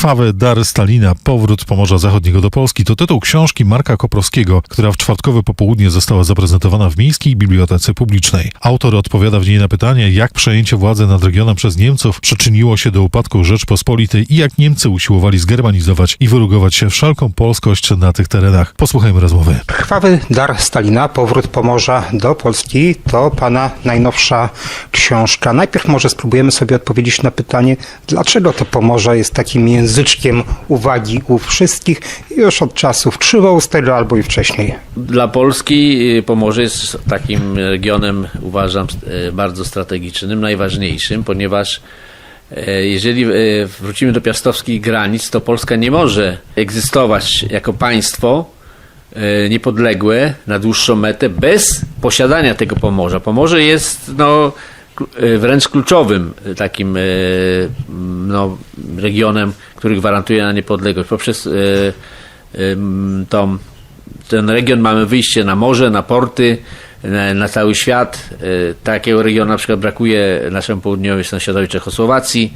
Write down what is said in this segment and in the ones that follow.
Krwawy dar Stalina, powrót Pomorza Zachodniego do Polski to tytuł książki Marka Koprowskiego, która w czwartkowe popołudnie została zaprezentowana w Miejskiej Bibliotece Publicznej. Autor odpowiada w niej na pytanie, jak przejęcie władzy nad regionem przez Niemców przyczyniło się do upadku Rzeczpospolitej i jak Niemcy usiłowali zgermanizować i wyrugować się wszelką polskość na tych terenach. Posłuchajmy rozmowy. Krwawy dar Stalina, powrót Pomorza do Polski to pana najnowsza książka. Najpierw może spróbujemy sobie odpowiedzieć na pytanie, dlaczego to Pomorze jest takim języczkiem uwagi u wszystkich już od czasów trzywoustego albo i wcześniej. Dla Polski y, Pomorze jest takim regionem, uważam, y, bardzo strategicznym, najważniejszym, ponieważ y, jeżeli wrócimy do piastowskich granic, to Polska nie może egzystować jako państwo niepodległe na dłuższą metę bez posiadania tego Pomorza. Pomorze jest no, wręcz kluczowym y, takim y, no, regionem, który gwarantuje na niepodległość. Poprzez tą ten region mamy wyjście na morze, na porty, na, na cały świat. Takiego regionu na przykład brakuje naszemu południowi sąsiadowi Czechosłowacji.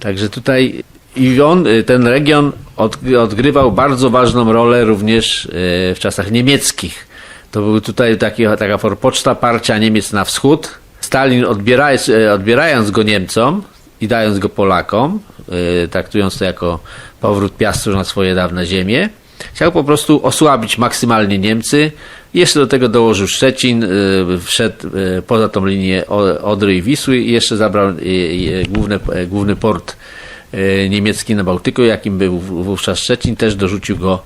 Także tutaj i on, ten region od, odgrywał bardzo ważną rolę również w czasach niemieckich. To był tutaj taki, taka forpoczta parcia Niemiec na wschód. Stalin odbierając, y, odbierając go Niemcom i dając go Polakom, y, traktując to jako powrót Piastru na swoje dawne ziemie, Chciał po prostu osłabić maksymalnie Niemcy. Jeszcze do tego dołożył Szczecin, y, wszedł poza tą linię Odry i Wisły i jeszcze zabrał główny, główny port niemiecki na Bałtyku, jakim był wówczas Szczecin, też dorzucił go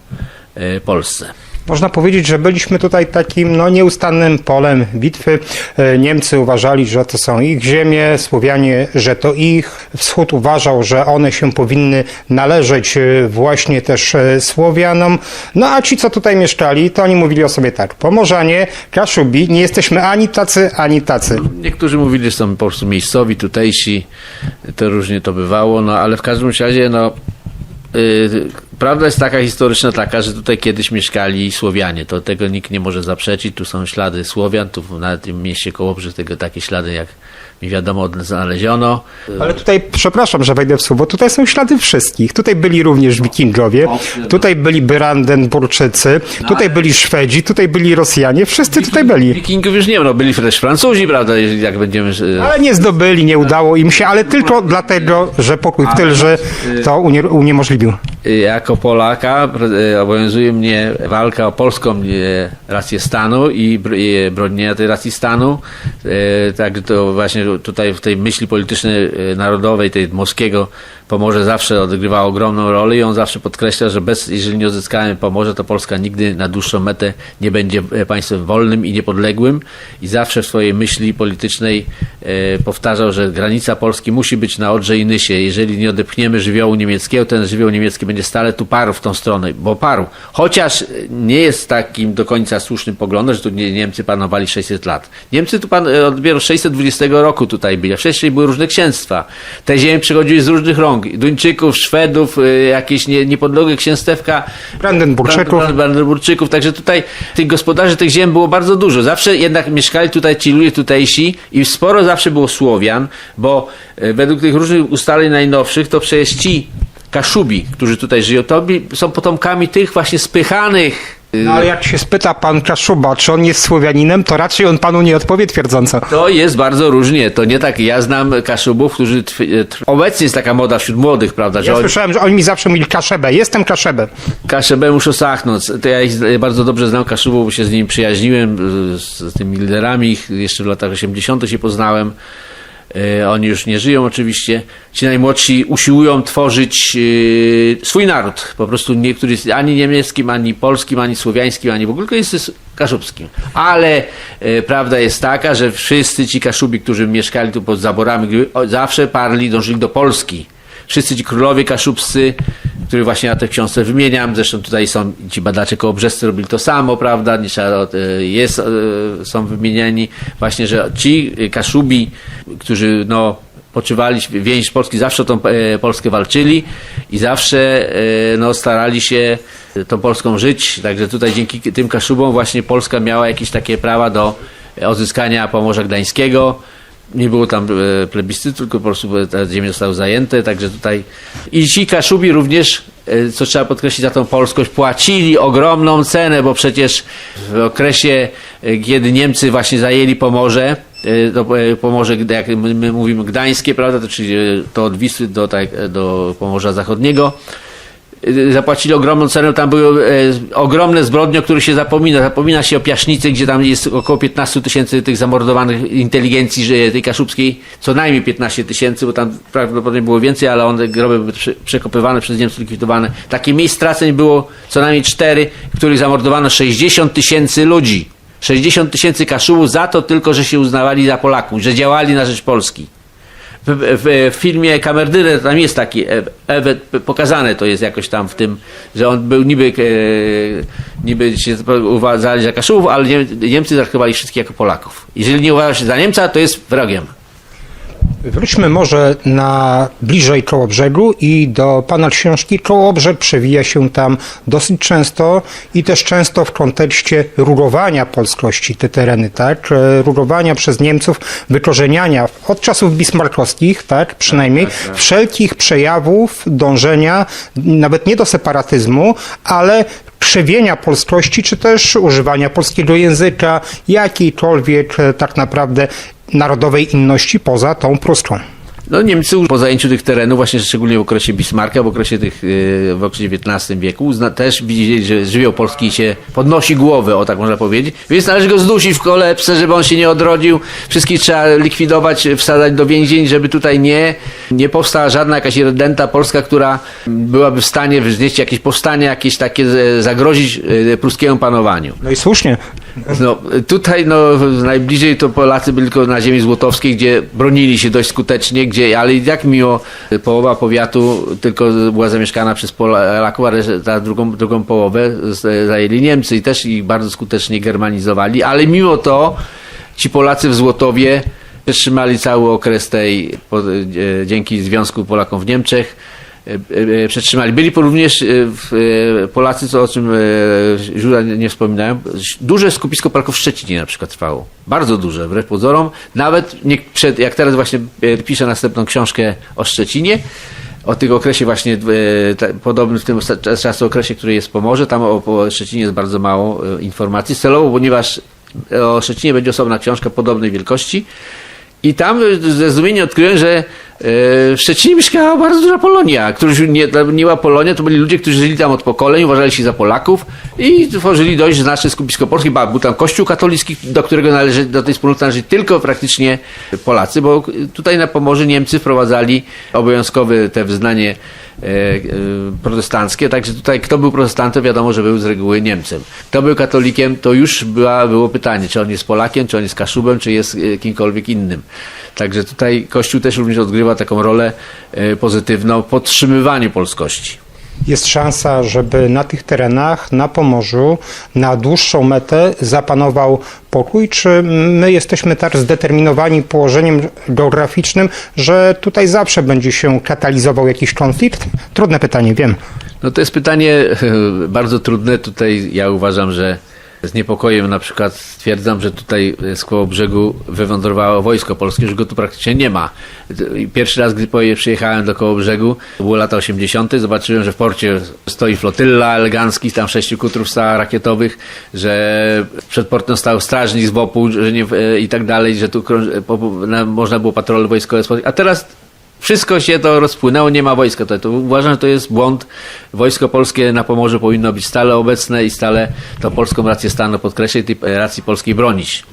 Polsce. Można powiedzieć, że byliśmy tutaj takim no, nieustannym polem bitwy. E, Niemcy uważali, że to są ich ziemie, Słowianie, że to ich. Wschód uważał, że one się powinny należeć e, właśnie też e, Słowianom. No a ci, co tutaj mieszkali, to oni mówili o sobie tak. Pomorzanie, Kaszubi, nie jesteśmy ani tacy, ani tacy. Niektórzy mówili, że są po prostu miejscowi, tutejsi, to różnie to bywało, no ale w każdym razie, no y, prawda jest taka historyczna taka, że tutaj kiedyś mieszkali Słowianie, to tego nikt nie może zaprzeczyć, tu są ślady Słowian, tu na tym mieście Kołobrzeg tego takie ślady, jak mi wiadomo, znaleziono. Ale tutaj, przepraszam, że wejdę w słowo, tutaj są ślady wszystkich. Tutaj byli również wikingowie, tutaj byli Brandenburczycy, tutaj byli Szwedzi, tutaj byli Rosjanie, wszyscy tutaj byli. Wikingów już nie no byli też Francuzi, prawda, jeżeli- jak będziemy... y, Ale nie zdobyli, nie udało im się, ale tylko dlatego, że pokój w Tylży to unie, uniemożliwił. Jako Polaka e, obowiązuje mnie walka o polską e, rację stanu i i bronienia tej racji stanu. E, Tak to właśnie tutaj w tej myśli politycznej e, narodowej, tej Moskiego Pomorze zawsze odgrywało ogromną rolę i on zawsze podkreśla, że bez, jeżeli nie odzyskamy Pomorza, to Polska nigdy na dłuższą metę nie będzie e, państwem wolnym i niepodległym i zawsze w swojej myśli politycznej e, powtarzał, że granica Polski musi być na Odrze i Nysie. Jeżeli nie odepchniemy żywiołu niemieckiego, ten żywioł niemiecki będzie stale tu parł w tą stronę, bo parł. Chociaż nie jest takim do końca słusznym poglądem, że tu nie- Niemcy panowali 600 lat. Niemcy tu pan, e, od dopiero 620 roku tutaj byli, a wcześniej były różne księstwa. Te ziemie przychodziły z różnych rąk. Duńczyków, Szwedów, e, jakieś nie, niepodległe księstewka. Brandenburczyków. Brand- Brandenburczyków. Także tutaj tych gospodarzy tych ziem było bardzo dużo. Zawsze jednak mieszkali tutaj ci ludzie tutejsi i sporo zawsze było Słowian, bo e, według tych różnych ustaleń najnowszych to przecież ci Kaszubi, którzy tutaj żyją, to są potomkami tych właśnie spychanych. E, No ale jak się spyta pan Kaszuba, czy on jest Słowianinem, to raczej on panu nie odpowie twierdząco. To jest bardzo różnie. To nie tak. Ja znam Kaszubów, którzy. Tw- e, tw- obecnie jest taka moda wśród młodych, prawda? Że Ja oni- słyszałem, że oni mi zawsze mówili Kaszebę, jestem Kaszebę. Kaszebę muszę sachnąć. To ja ich bardzo dobrze znam Kaszubów, bo się z nimi przyjaźniłem, y, z, z tymi liderami ich jeszcze w latach 80. się poznałem. E, Oni już nie żyją oczywiście. Ci najmłodsi usiłują tworzyć e, swój naród. Po prostu niektóry jest ani niemieckim, ani polskim, ani słowiańskim, ani w ogóle jest kaszubskim. Ale e, prawda jest taka, że wszyscy ci kaszubi, którzy mieszkali tu pod zaborami, zawsze parli, dążyli do Polski wszyscy ci królowie kaszubscy, których właśnie ja te książce wymieniam, zresztą tutaj są ci badacze kołobrzescy robili to samo, prawda, trzeba, e, jest, e, są wymieniani właśnie, że ci kaszubi, którzy no poczywali więź Polski, zawsze tą e, Polskę walczyli i zawsze no, starali się tą Polską żyć, także tutaj dzięki tym kaszubom właśnie Polska miała jakieś takie prawa do odzyskania Pomorza Gdańskiego, nie było tam e, plebiscytu, tylko po prostu te ziemie zostały zajęte, także tutaj i ci Kaszubi również, e, co trzeba podkreślić za tą polskość, płacili ogromną cenę, bo przecież w okresie, e, kiedy Niemcy właśnie zajęli Pomorze, to Pomorze, jak my, my mówimy gdańskie, prawda, to czyli to od Wisły do, tak, do Pomorza Zachodniego, zapłacili ogromną cenę, tam były e, ogromne zbrodnie, o których się zapomina. Zapomina się o Piaśnicy, gdzie tam jest około 15 tysięcy tych zamordowanych inteligencji tej kaszubskiej, co najmniej 15 tysięcy, bo tam prawdopodobnie było więcej, ale one groby były prze, przekopywane przez Niemców, likwidowane. Takich miejsc straceń było co najmniej 4, w których zamordowano 60 tysięcy ludzi. 60 tysięcy kaszubów za to tylko, że się uznawali za Polaków, że działali na rzecz Polski. W, w, filmie Kamerdyner tam jest taki, e, e, pokazane to jest jakoś tam w tym, że on był niby, e, niby się uważali za Kaszubów, ale Nie- Niemcy traktowali wszystkich jako Polaków. Jeżeli nie uważa się za Niemca, to jest wrogiem. Wróćmy może na bliżej Kołobrzegu i do pana książki. Kołobrzeg przewija się tam dosyć często i też często w kontekście rugowania polskości te tereny, tak? E, Rugowania przez Niemców, wykorzeniania od czasów bismarckowskich, tak? Przynajmniej wszelkich przejawów dążenia nawet nie do separatyzmu, ale krzewienia polskości, czy też używania polskiego języka, jakiejkolwiek e, tak naprawdę narodowej inności poza tą pruską. No Niemcy po zajęciu tych terenów, właśnie szczególnie w okresie Bismarcka, w okresie tych, yy, w okresie XIX wieku, też widzieli, że żywioł polski się podnosi głowę, o tak można powiedzieć, więc należy go zdusić w kolebce, żeby on się nie odrodził. Wszystkich trzeba likwidować, wsadzać do więzień, żeby tutaj nie, nie powstała żadna jakaś redenta polska, która byłaby w stanie wznieść jakieś powstanie, jakieś takie e, zagrozić e, pruskiemu panowaniu. No i słusznie. No, tutaj no, najbliżej to Polacy byli tylko na ziemi złotowskiej, gdzie bronili się dość skutecznie, gdzie, ale i tak mimo połowa powiatu tylko była zamieszkana przez Polaków, ale ta drugą, drugą połowę zajęli Niemcy i też ich bardzo skutecznie germanizowali, ale mimo to ci Polacy w Złotowie przetrzymali cały okres tej, e, dzięki Związku Polakom w Niemczech, przetrzymali. Byli również e, e, Polacy, co, o czym e, źródła nie wspominają, duże skupisko Polaków w Szczecinie na przykład trwało. Bardzo duże, wbrew pozorom. Nawet przed, jak teraz właśnie e, piszę następną książkę o Szczecinie, o tym okresie właśnie e, podobnym w tym czasu okresie, który jest Pomorze, tam o, Szczecinie jest bardzo mało e, informacji. Celowo, ponieważ o Szczecinie będzie osobna książka podobnej wielkości. I tam ze zdumieniem odkryłem, że e, w Szczecinie mieszkała bardzo duża Polonia. Którzy nie, nie była Polonia, to byli ludzie, którzy żyli tam od pokoleń, uważali się za Polaków i tworzyli dość znaczne skupisko polskie. Ba, Był tam kościół katolicki, do którego należy, do tej wspólnoty należy tylko praktycznie Polacy, bo tutaj na Pomorzu Niemcy wprowadzali obowiązkowe te wyznanie protestanckie, także tutaj kto był protestantem, wiadomo, że był z reguły Niemcem. Kto był katolikiem, to już była, było pytanie, czy on jest Polakiem, czy on jest Kaszubem, czy jest e, kimkolwiek innym. Także tutaj Kościół też również odgrywa taką rolę e, pozytywną w podtrzymywaniu polskości. Jest szansa, żeby na tych terenach, na Pomorzu, na dłuższą metę zapanował pokój, czy my jesteśmy tak zdeterminowani położeniem geograficznym, że tutaj zawsze będzie się katalizował jakiś konflikt? Trudne pytanie, wiem. No to jest pytanie bardzo trudne. Tutaj ja uważam, że z niepokojem na przykład stwierdzam, że tutaj z koło brzegu wywędrowało wojsko polskie, że go tu praktycznie nie ma. Pierwszy raz, gdy przyjechałem do koło brzegu, było lata 80., zobaczyłem, że w porcie stoi flotylla eleganckich, tam sześciu kutrów rakietowych, że przed portem stał strażnik z WOP-u że nie, i tak dalej, że tu na- można było patrole wojskowe spotkać. A teraz wszystko się to rozpłynęło, nie ma wojska. To, to uważam, że to jest błąd. Wojsko polskie na Pomorzu powinno być stale obecne i stale tą polską rację stanu podkreślać, tej racji polskiej bronić.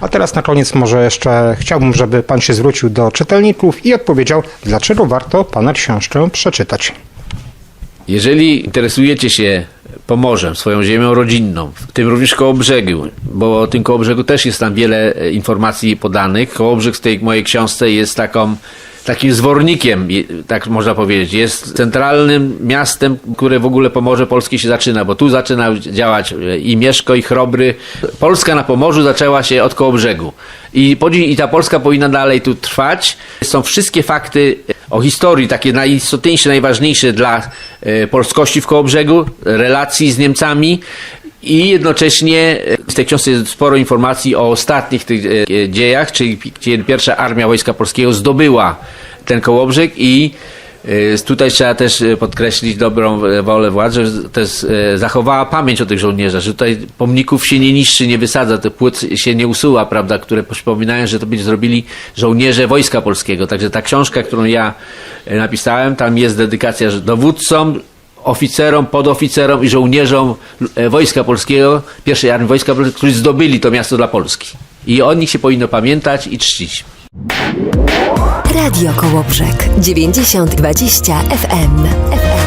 A teraz na koniec może jeszcze chciałbym, żeby pan się zwrócił do czytelników i odpowiedział, dlaczego warto pana książkę przeczytać. Jeżeli interesujecie się Pomorzem, swoją ziemią rodzinną, w tym również koło brzegu, bo o tym koło brzegu też jest tam wiele informacji podanych. Koło brzeg w tej mojej książce jest taką, takim zwornikiem, tak można powiedzieć. Jest centralnym miastem, które w ogóle Pomorze Polskie się zaczyna, bo tu zaczyna działać e, i Mieszko, i Chrobry. Polska na Pomorzu zaczęła się od koło brzegu. I, I ta Polska powinna dalej tu trwać. Są wszystkie fakty o historii, takie najistotniejsze, najważniejsze dla e, polskości w Kołobrzegu, relacji z Niemcami I jednocześnie w tej książce jest sporo informacji o ostatnich tych e, dziejach, czyli gdzie pierwsza armia Wojska Polskiego zdobyła ten Kołobrzeg i e, tutaj trzeba też e, podkreślić dobrą e, wolę władz, że też e, zachowała pamięć o tych żołnierzach, że tutaj pomników się nie niszczy, nie wysadza, tych płyt się nie usuwa, prawda, które przypominają, że to będzie zrobili żołnierze Wojska Polskiego. Także ta książka, którą ja e, napisałem, tam jest dedykacja dowódcom, oficerom, podoficerom i żołnierzom e, Wojska Polskiego, pierwszej armii Wojska Polskiego, którzy zdobyli to miasto dla Polski. I o nich się powinno pamiętać i czcić. Radio Kołobrzeg 9020 FM. FM.